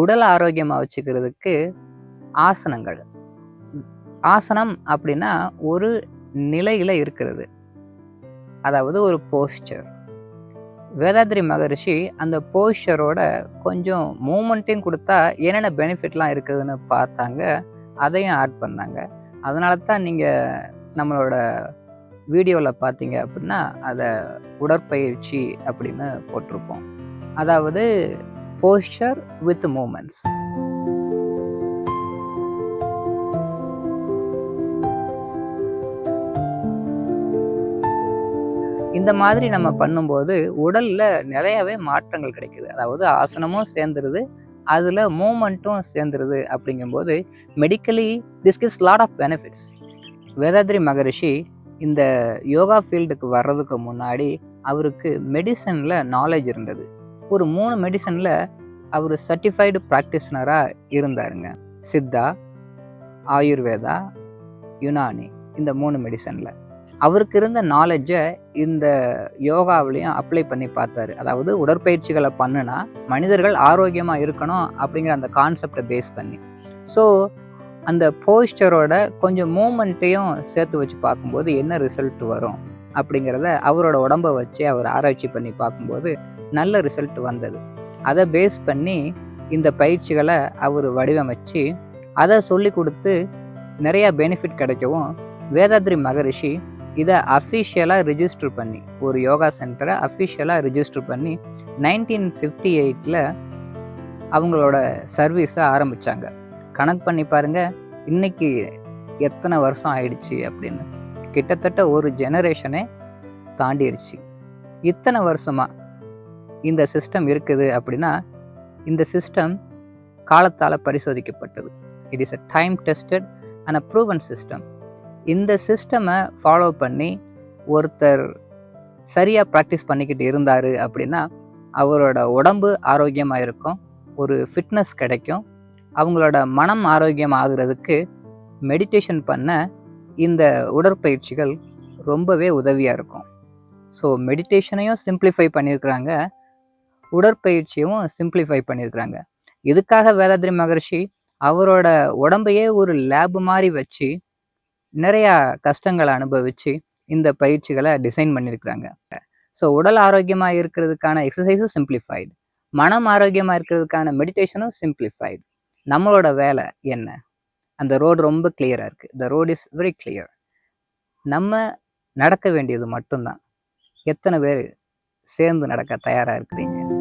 உடல் ஆரோக்கியமாக வச்சுக்கிறதுக்கு ஆசனங்கள். ஆசனம் அப்படின்னா ஒரு நிலையில் இருக்கிறது. அதாவது ஒரு போஸ்டர் வேதாத்ரி மகரிஷி அந்த போஸ்டரோட கொஞ்சம் மூமெண்ட்டையும் கொடுத்தா என்னென்ன பெனிஃபிட்லாம் இருக்குதுன்னு பார்த்தாங்க. அதையும் ஆட் பண்ணாங்க. அதனால தான் நீங்கள் நம்மளோட வீடியோவில் பார்த்தீங்க அப்படின்னா அதை உடற்பயிற்சி அப்படின்னு போட்டிருப்போம். அதாவது போஸ்டர் வித் மூமெண்ட்ஸ் இந்த மாதிரி நம்ம பண்ணும்போது உடலில் நிறையவே மாற்றங்கள் கிடைக்குது. அதாவது ஆசனமும் சேர்ந்துருது அதில் மூமெண்ட்டும் சேர்ந்துருது அப்படிங்கும்போது medically this gives lot of benefits Vethathiri Maharishi இந்த யோகா ஃபீல்டுக்கு வர்றதுக்கு முன்னாடி அவருக்கு மெடிசனில் நாலேஜ் இருந்தது. ஒரு மூணு மெடிசனில் அவர் சர்டிஃபைடு ப்ராக்டிஸ்னராக இருந்தாருங்க. சித்தா ஆயுர்வேதா யுனானி இந்த மூணு மெடிசனில் அவருக்கு இருந்த நாலேஜை இந்த யோகாவிலையும் அப்ளை பண்ணி பார்த்தாரு. அதாவது உடற்பயிற்சிகளை பண்ணுனா மனிதர்கள் ஆரோக்கியமாக இருக்கணும் அப்படிங்கிற அந்த கான்செப்டை பேஸ் பண்ணி. ஸோ அந்த போஸ்டரோட கொஞ்சம் மூமெண்ட்டையும் சேர்த்து வச்சு பார்க்கும்போது என்ன ரிசல்ட் வரும் அப்படிங்கிறத அவரோட உடம்பை வச்சு அவர் ஆராய்ச்சி பண்ணி பார்க்கும்போது நல்ல ரிசல்ட் வந்தது. அதை பேஸ் பண்ணி இந்த பயிற்சிகளை அவர் வடிவமைச்சு அதை சொல்லி கொடுத்து நிறையா பெனிஃபிட் கிடைக்கவும் வேதாத்ரி மகரிஷி இதை அஃபிஷியலாக ரிஜிஸ்டர் பண்ணி ஒரு யோகா சென்டரை அஃபிஷியலாக ரிஜிஸ்டர் பண்ணி நைன்டீன் ஃபிஃப்டி எயிட்டில் அவங்களோட சர்வீஸை ஆரம்பித்தாங்க கணக்கு பண்ணி பாருங்கள் இன்னைக்கு எத்தனை வருஷம் ஆயிடுச்சு அப்படின்னு. கிட்டத்தட்ட ஒரு ஜெனரேஷனே தாண்டிருச்சு. இத்தனை வருஷமா இந்த சிஸ்டம் இருக்குது அப்படின்னா இந்த சிஸ்டம் காலத்தால் பரிசோதிக்கப்பட்டது. It is a time tested and a proven system இந்த சிஸ்டமை ஃபாலோ பண்ணி ஒருத்தர் சரியாக ப்ராக்டிஸ் பண்ணிக்கிட்டு இருந்தார் அப்படின்னா அவரோட உடம்பு ஆரோக்கியமாக இருக்கும் ஒரு ஃபிட்னஸ் கிடைக்கும். அவங்களோட மனம் ஆரோக்கியம் ஆகுறதுக்கு மெடிடேஷன் பண்ண இந்த உடற்பயிற்சிகள் ரொம்பவே உதவியாக இருக்கும். ஸோ மெடிடேஷனையும் சிம்பிளிஃபை பண்ணியிருக்கிறாங்க உடற்பயிற்சியும் சிம்பிளிஃபை பண்ணியிருக்கிறாங்க இதுக்காக வேதாத்ரி மகர்ஷி அவரோட உடம்பையே ஒரு லேப் மாதிரி வச்சு நிறையா கஷ்டங்களை அனுபவித்து இந்த பயிற்சிகளை டிசைன் பண்ணியிருக்கிறாங்க ஸோ உடல் ஆரோக்கியமாக இருக்கிறதுக்கான எக்ஸசைஸும் சிம்பிளிஃபைடு மனம் ஆரோக்கியமாக இருக்கிறதுக்கான மெடிடேஷனும் சிம்பிளிஃபைடு நம்மளோட வேலை என்ன? அந்த ரோடு ரொம்ப கிளியராக இருக்குது the road is very clear நம்ம நடக்க வேண்டியது மட்டும்தான். எத்தனை பேர் சேர்ந்து நடக்க தயாராக இருக்கிறீங்க?